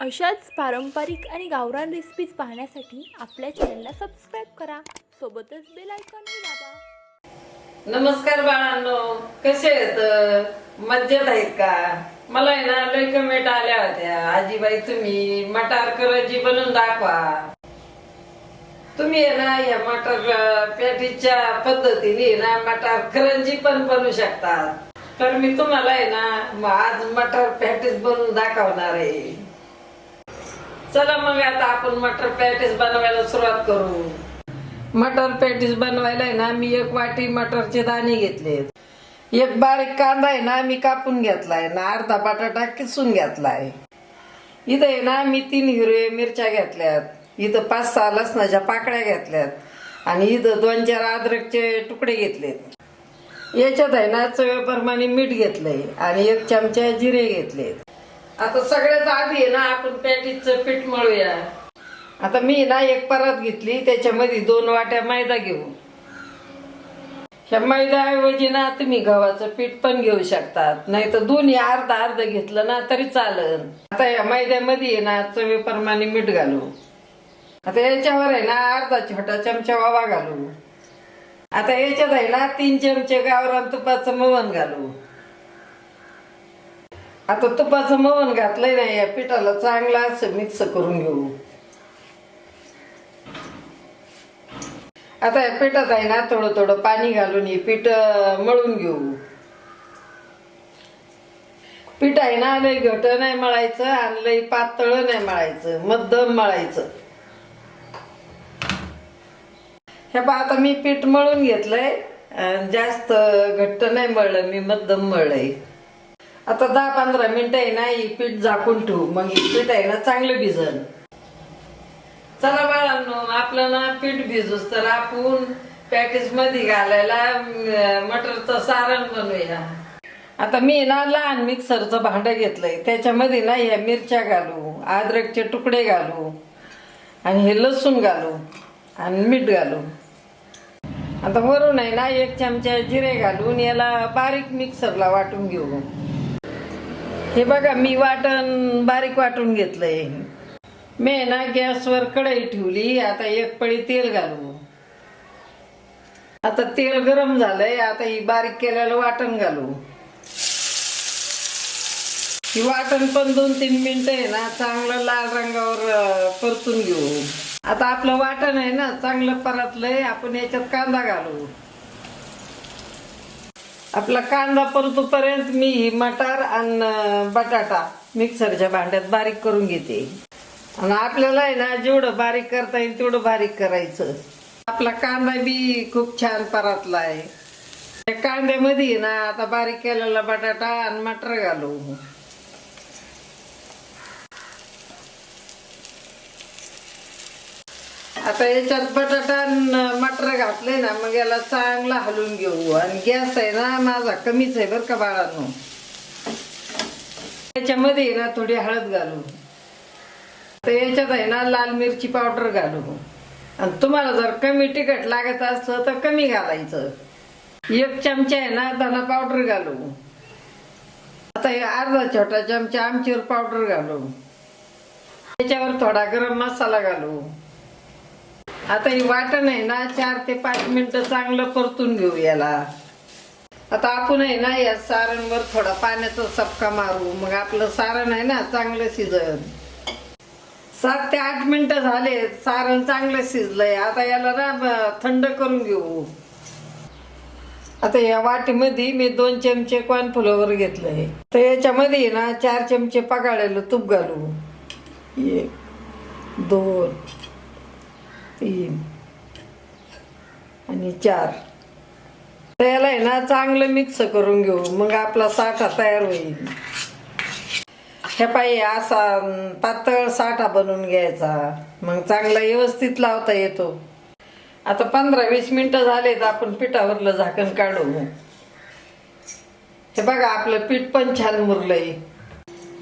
अशाच पारंपरिक आणि गावरान रेसिपीज पाहण्यासाठी आपल्या चॅनलला सबस्क्राईब करा. सोबतच बेल आयकॉनही दाबा. नमस्कार बाळांनो कसे आहेत? मज्जेत आहेत का? मला आहे ना लय कमेंट आल्या होत्या. आजीबाई तुम्ही मटार करंजी बनवून दाखवा. तुम्ही आहे ना या मटार पॅटीच्या पद्धतीने ना मटार करंजी पण बनवू शकतात तर मी तुम्हाला आहे ना आज मटार पॅटीस बनवून दाखवणार आहे. चला मग आता आपण मटर पॅटीस बनवायला सुरुवात करू. मटर पॅटीस बनवायला आहे ना मी एक वाटी मटरचे दाणे घेतले एक बारीक कांदा आहे ना मी कापून घेतलाय ना अर्धा बटाटा किसून घेतलाय. इथं आहे ना मी तीन हिरवे मिरच्या घेतल्यात. इथं पाच सहा लसणाच्या पाकळ्या घेतल्यात. आणि इथं दोन चार अद्रकचे तुकडे घेतलेत. याच्यात आहे ना चव्याप्रमाणे मीठ घेतलंय. आणि एक चमचा जिरे घेतलेत. आता सगळ्यात आधी आहे ना आपण पॅटीसचं पीठ मळूया. आता मी ना एक परत घेतली त्याच्यामध्ये दोन वाट्या मैदा घेऊ. ह्या मैद्याऐवजी ना तुम्ही गव्हाचं पीठ पण घेऊ शकतात. नाही तर दोन्ही अर्धा अर्ध घेतलं ना तरी चालन. आता या मैद्यामध्ये आहे ना चवीप्रमाणे मीठ घालू. आता याच्यावर आहे ना अर्धा छोटा चमचा वावा घालू. आता याच्यात आहे ना तीन चमचे गावरान तुपाचं मवण घालू. आता तुपाचं मवण घातलंय नाही या पिठाला चांगलं असं मिक्स करून घेऊ. आता या पिठात आहे ना थोडं थोडं पाणी घालून हे पीठ मळून घेऊ. पीठ आहे ना लय घट नाही मळायचं आणि लय पातळ नाही मळायचं मध्यम मळायचं. हे पा आता मी पीठ मळून घेतलंय जास्त घट्ट नाही मळलं मी मध्यम मळलंय. आता दहा पंधरा मिनिटं आहे ना ही पीठ झाकून ठेवू. मग ही पीठ आहे ना चांगलं भिजन. चला बाळांनो आपलं ना पीठ भिजूस तर आपण पॅटीसमध्ये घालायला मटरचं सारण बनवूया. आता मी ना लहान मिक्सरचं भांडं घेतलंय. त्याच्यामध्ये ना ह्या मिरच्या घालू अद्रकचे तुकडे घालू आणि हे लसूण घालू आणि मीठ घालू. आता वरून आहे ना एक चमचा जिरे घालून याला बारीक मिक्सरला वाटून घेऊ. हे बघा मी वाटण बारीक वाटून घेतलंय. मी ना गॅसवर कढई ठेवली आता एक पळी तेल घालू. आता तेल गरम झालंय आता ही बारीक केलेलं वाटण घालू. ही वाटण पण दोन तीन मिनिटं आहे ना चांगलं लाल रंगावर परतून घेऊ. आता आपलं वाटण आहे ना चांगलं परतलंय आपण याच्यात कांदा घालू. आपला कांदा परतूपर्यंत मी मटार आणि बटाटा मिक्सरच्या भांड्यात बारीक करून घेते. आणि आपल्याला आहे ना जेवढं बारीक करता येईल तेवढं बारीक करायचं. आपला कांदा बी खूप छान परातला आहे त्या कांद्यामध्ये ना आता बारीक केलेला बटाटा आणि मटर घालू. आता याच्यात बटाटा मटर घातले ना मग याला चांगला हलवून घेऊ. आणि गॅस आहे ना माझा कमीच आहे बरं का बाळांनो. त्याच्यामध्ये आहे ना थोडी हळद घालू तर याच्यात आहे ना लाल मिरची पावडर घालू आणि तुम्हाला जर कमी तिखट लागत असलं तर कमी घालायचं. एक चमचा आहे ना धना पावडर घालू आता हे अर्धा छोटा चमचा आमचीवर पावडर घालू त्याच्यावर थोडा गरम मसाला घालू आता ही वाटण आहे ना चार ते पाच मिनिटं चांगलं परतून घेऊ याला. आता आपण आहे ना या सारणवर थोडा पाण्याचा चपका मारू. मग आपलं सारण आहे ना चांगलं शिजन. सात ते आठ मिनिटं झाले सारण चांगलं शिजलंय. आता याला ना थंड करून घेऊ. आता या वाटीमध्ये मी दोन चमचे कॉर्नफ्लोअर घेतलंय. तर याच्यामध्ये ना चार चमचे पगाळलेलं तूप घालू. एक दोन तीन. आणि चार. तर याला आहे ना चांगलं मिक्स करून घेऊ. मग आपला साठा तयार होईल. हे पाहिजे असा पातळ साठा बनवून घ्यायचा. मग चांगला व्यवस्थित लावता येतो. आता पंधरा वीस मिनिटं झाले तर आपण पिठावरलं झाकण काढू. हे बघा आपलं पीठ पण छान मुरलंय.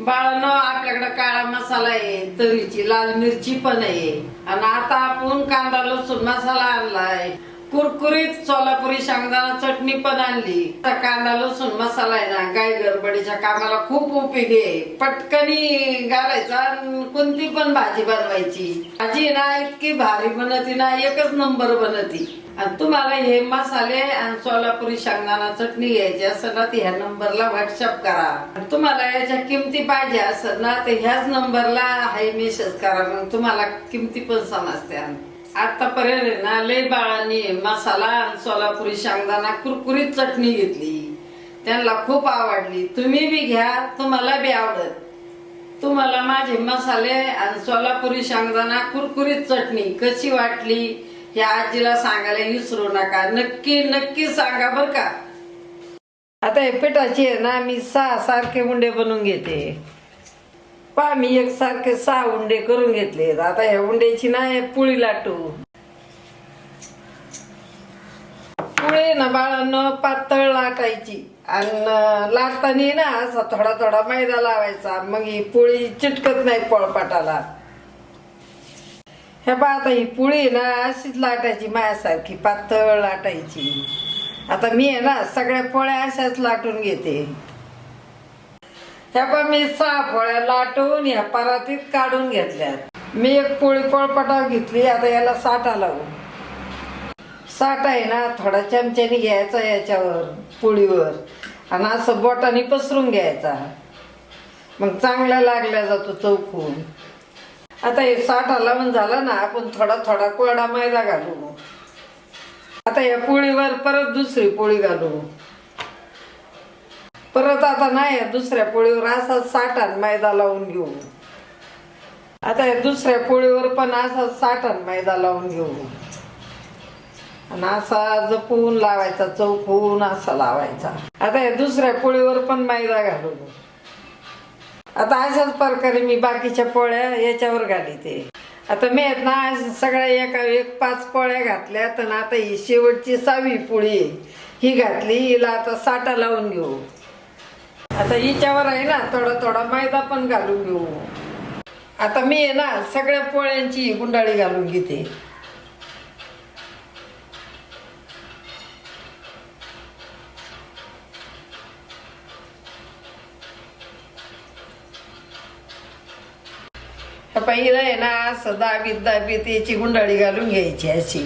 बाळानं आपल्याकडे काळा मसाला आहे तरीची लाल मिरची पण आहे. आणि आता आपण कांदा लसूण मसाला आणलाय. कुरकुरीत सोलापुरी शेंगदाणा चटणी पण आणली. कांदा लसूण मसाला आहे ना गाय गडबडीच्या कामाला खूप उपयोगी आहे. पटकनी घालायचा कोणती पण भाजी बनवायची. भाजी ना इतकी भारी बनती ना एकच नंबर बनती. आणि तुम्हाला हे मसाले आणि सोलापुरी शेंगदाणा चटणी घ्यायची असेल ना ह्या नंबरला व्हॉट्सअप करा. आणि तुम्हाला याच्या किमती पाहिजे असेल ना तर ह्याच नंबरला हाय मेसेज करा. मग तुम्हाला किमती पण समजत्या आतापर्यंत आहे ना लय बाळांनी मसाला आणि सोलापुरी शेंगदाणा कुरकुरीत चटणी घेतली. त्यांना खूप आवडली. तुम्ही बी घ्या तुम्हाला बी आवडत तुम्हाला माझे मसाले आणि सोलापुरी शेंगदाणा कुरकुरीत चटणी कशी वाटली? ह्या आजीला सांगायला विसरू नका. नक्की नक्की सांगा बर का. आता हे पिठाची आहे ना मी सहा सारखे उंडे बनवून घेते. पहा मी एक सारखे सहा उंडे करून घेतले आता ह्या उंड्याची ना पुळी लाटू. पुळे ना बाळानं पातळ लाटायची. आणि लाटताना ना असा थोडा थोडा मैदा लावायचा. मग ही पोळी चिटकत नाही पोळपाटाला. हे पहा आता ही पुळी ना अशीच लाटायची मायासारखी पातळ लाटायची. आता मी आहे ना सगळ्या पोळ्या अशाच लाटून घेते. ह्या पण मी सहा पोळ्या लाटून ह्या परातीत काढून घेतल्यात. मी एक पोळी पोळपटाव घेतली आता याला साठा लावू. साठा आहे ना थोडा चमच्याने घ्यायचा याच्यावर पोळीवर. आणि असं बोटाने पसरून घ्यायचा. मग चांगला लागल्या जातो चौकून. आता हे साठा लावून झाला ना आपण थोडा थोडा कोरडा मैदा घालू. आता या पोळीवर परत दुसरी पोळी घालू. परत आता नाही दुसऱ्या पोळीवर असा साठान मैदा लावून घेऊ. आता या दुसऱ्या पोळीवर पण असा साठान मैदा लावून घेऊ. आणि असा जपून लावायचा चौकून असा लावायचा. आता या दुसऱ्या पोळीवर पण मैदा घालू. आता अशाच प्रकारे मी बाकीच्या पोळ्या याच्यावर घालीते. आता मी आहेत ना सगळ्या एका एक पाच पोळ्या घातल्या तर आता ही शेवटची सहावी पोळी ही घातली हिला आता साठा लावून घेऊ. आता हिच्यावर आहे ना थोडा थोडा मैदा पण घालून घेऊ. आता मी आहे ना सगळ्या पोळ्यांची गुंडाळी घालून घेते. पहिलं आहे ना असं दाबीत दाबीत याची गुंडाळी घालून घ्यायची अशी.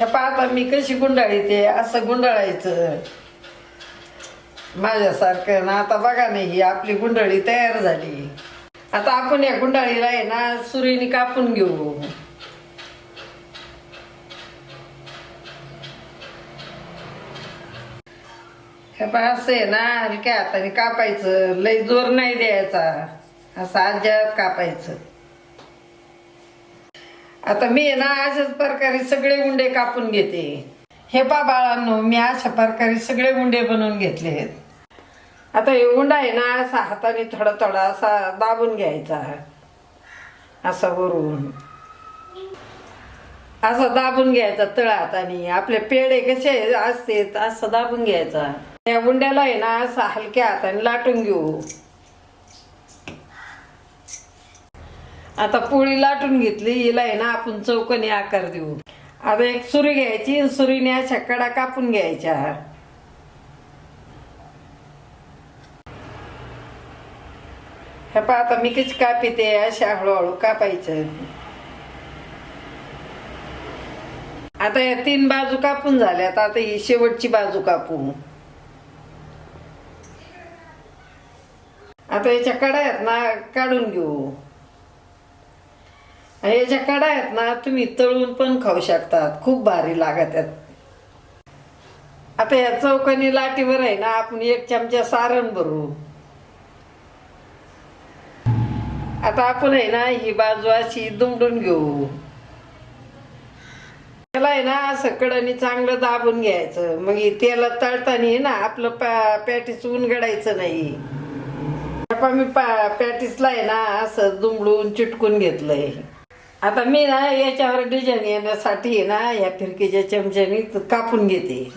हे पाहता मी कशी गुंडाळी ते असं गुंडाळायचं. माझ्यासारखं ना आता बघा नाही ही आपली गुंडाळी तयार झाली. आता आपण या गुंडाळीला आहे ना सुरीने कापून घेऊ. हे पहा असं आहे ना हलक्या हाताने कापायचं. लय जोर नाही द्यायचा. असं आज्यात कापायचं. आता मी आहे ना अशाच प्रकारे सगळे गुंडे कापून घेते. हे पा बाळांनो मी अशा प्रकारे सगळे गुंडे बनवून घेतले आहेत. आता हे उंडा आहे ना असा हाताने थोडा थोडा असा दाबून घ्यायचा. असा वरून. असा दाबून घ्यायचा तळ हाताने आपले पेढे कसे असते असं दाबून घ्यायचा. या गुंड्याला आहे ना असा हलक्या हाताने लाटून घेऊ. आता पोळी लाटून घेतली हिला आहे ना आपण चौकोनी आकार देऊ. आता एक सुरी घ्यायची सुरीने अशा कडा कापून घ्यायच्या. हे पहा आता मी कशी कापिते अशा हळूहळू कापायचं. आता या तीन बाजू कापून झाल्यात आता ही शेवटची बाजू कापू. आता याच्या कडा आहेत ना काढून घेऊ. आणि याच्या कडा आहेत ना तुम्ही तळून पण खाऊ शकतात. खूप भारी लागत आहेत. आता या चौकनी लाटीवर आहे ना आपण एक चमचा सारण भरू. आता आपण आहे ना ही बाजू अशी दुमडून घेऊ. त्याला आहे ना असं कडनी चांगलं दाबून घ्यायचं. मग तेला तळताना ना आपलं पॅ उन घडायचं नाही. पप्पा मी पा पॅटीसला आहे ना असं दुमडून चिटकून घेतलंय. आता मी ना याच्यावर डिझाईन येण्यासाठी आहे ना या फिरकीच्या चमच्याने कापून घेते.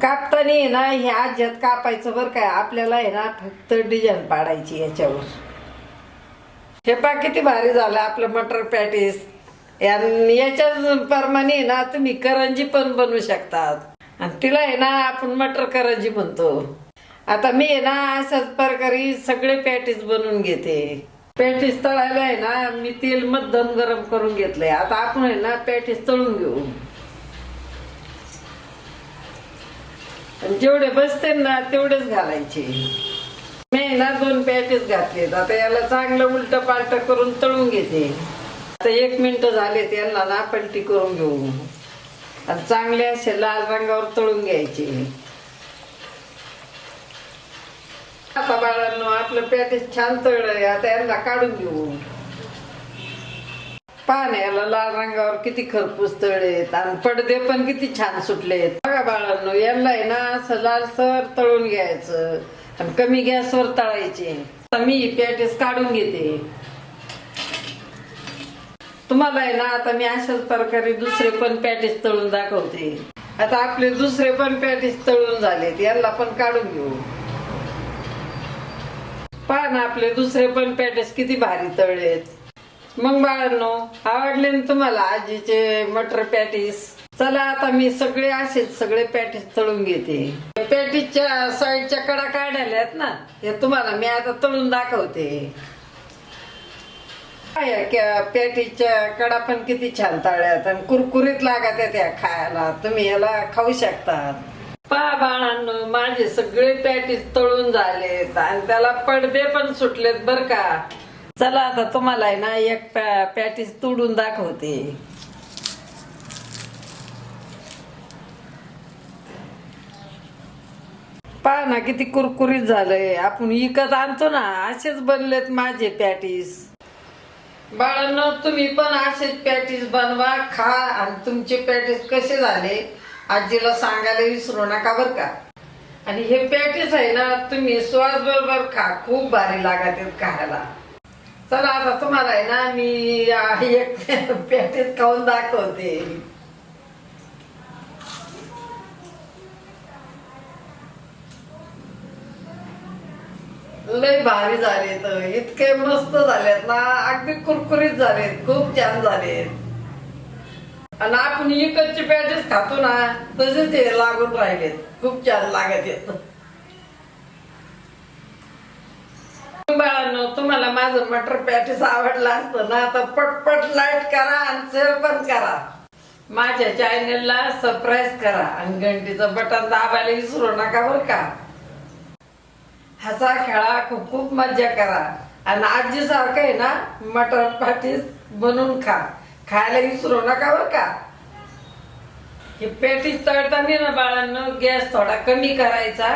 कापताना आहे ना हे आज्यात कापायचं बरं काय आपल्याला आहे ना फक्त डिझाईन पाडायची याच्यावर. हे पा किती भारी झालं आपलं मटर पॅटीस. यान- याच्याच प्रमाणे ना तुम्ही करंजी पण बनवू शकतात. आणि तिला आहे ना आपण मटर करंजी म्हणतो. आता मी आहे ना अशाच प्रकारे सगळे पॅटीस बनवून घेते. पॅटीस तळायला आहे ना मी तेल मध्यम गरम करून घेतलंय. आता आपण आहे ना पॅटीस तळून घेऊ. जेवढे बसते ना तेवढेच घालायचे. मी ना दोन पॅटीस घातलेत. आता याला चांगलं उलट पालट करून तळून घेते. आता एक मिनिट झाले यांना ना पलटी करून घेऊ. आणि चांगले असे लाल रंगावर तळून घ्यायचे. आता बाळांनो आपलं पॅटीस छान तळलंय आता यांना काढून घेऊ. पाहण्याला लाल रंगावर किती खरपूस तळेत आणि पडदे पण किती छान सुटलेत. बघा बाळांनो यांना आहे ना असं लालसर तळून घ्यायचं आणि कमी गॅसवर तळायचे. आता मी पॅटीस काढून घेते. तुम्हाला आहे ना आता मी अशाच प्रकारे दुसरे पण पॅटीस तळून दाखवते. आता आपले दुसरे पण पॅटीस तळून झालेत यांना पण काढून घेऊ. पहा ना आपले दुसरे पण पॅटीस किती भारी तळलेत. मग बाळांनो आवडले ना तुम्हाला आजीचे मटर पॅटीस चला आता मी सगळे असेच सगळे पॅटीस तळून घेते. पॅटीसच्या साईडच्या कडा काढायला आहेत ना हे तुम्हाला मी आता तळून दाखवते. काय? पॅटीसच्या कडा पण किती छान ताळ्यात आणि कुरकुरीत लागत त्या खायला. तुम्ही याला खाऊ शकतात पा बाळांनो माझे सगळे पॅटीस तळून झालेत आणि त्याला पडदे पण सुटलेत बर का. चला आता तुम्हाला आहे ना एक पॅटीज पॅटीस तोडून दाखवते. पहा ना किती कुरकुरीत झालंय. आपण विकत आणतो ना असेच बनलेत माझे पॅटीस बाळांनो तुम्ही पण असेच पॅटीस बनवा खा आणि तुमचे पॅटीस कसे झाले आजीला सांगायला विसरू नका बर का? आणि हे पॅटीस आहे ना तुम्ही स्वास बरोबर खा खूप भारी लागत खायला. चला आता तुम्हाला आहे ना मी एक पॅटीस खाऊन दाखवते. लय भारी झालेत इतके मस्त झालेत ना. अगदी कुरकुरीत झालेत. खूप छान झालेत. आणि आपण इकडचे पॅटेस खातो ना तसेच ते लागून राहिलेत. खूप छान लागत येत बाळांनो तुम्हाला माझं मटर पॅटीस आवडलं असतं ना तर पटपट लाइट करा आणि शेअर पण करा. माझ्या चॅनेलला सबस्क्राईब करा आणि घंटीचं बटन दाबायला विसरू नका बरं का. हसा खेळा खूप खूप मज्जा करा. आणि आजी सारखं आहे ना मटर पाटीस बनवून खा. खायला विसरू नका बरं का? हे पेटीस तळताना ना बाळांनो गॅस थोडा कमी करायचा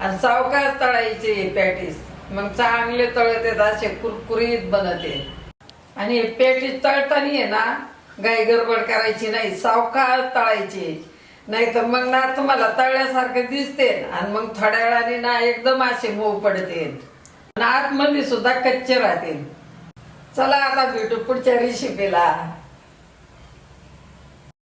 आणि सावकाश तळायचे हे पॅटीस. मग चांगले तळत येत असे कुरकुरीत बनते. आणि हे पॅटीस तळताना आहे ना गाई गडबड करायची नाही सावकाश तळायची. नाही तर मग ना तुम्हाला तळल्यासारखे दिसते आणि मग थोड्या वेळाने ना एकदम असे मऊ पडते. आतमध्ये सुद्धा कच्चे राहतील चला आता भेटू पुढच्या रेसिपीला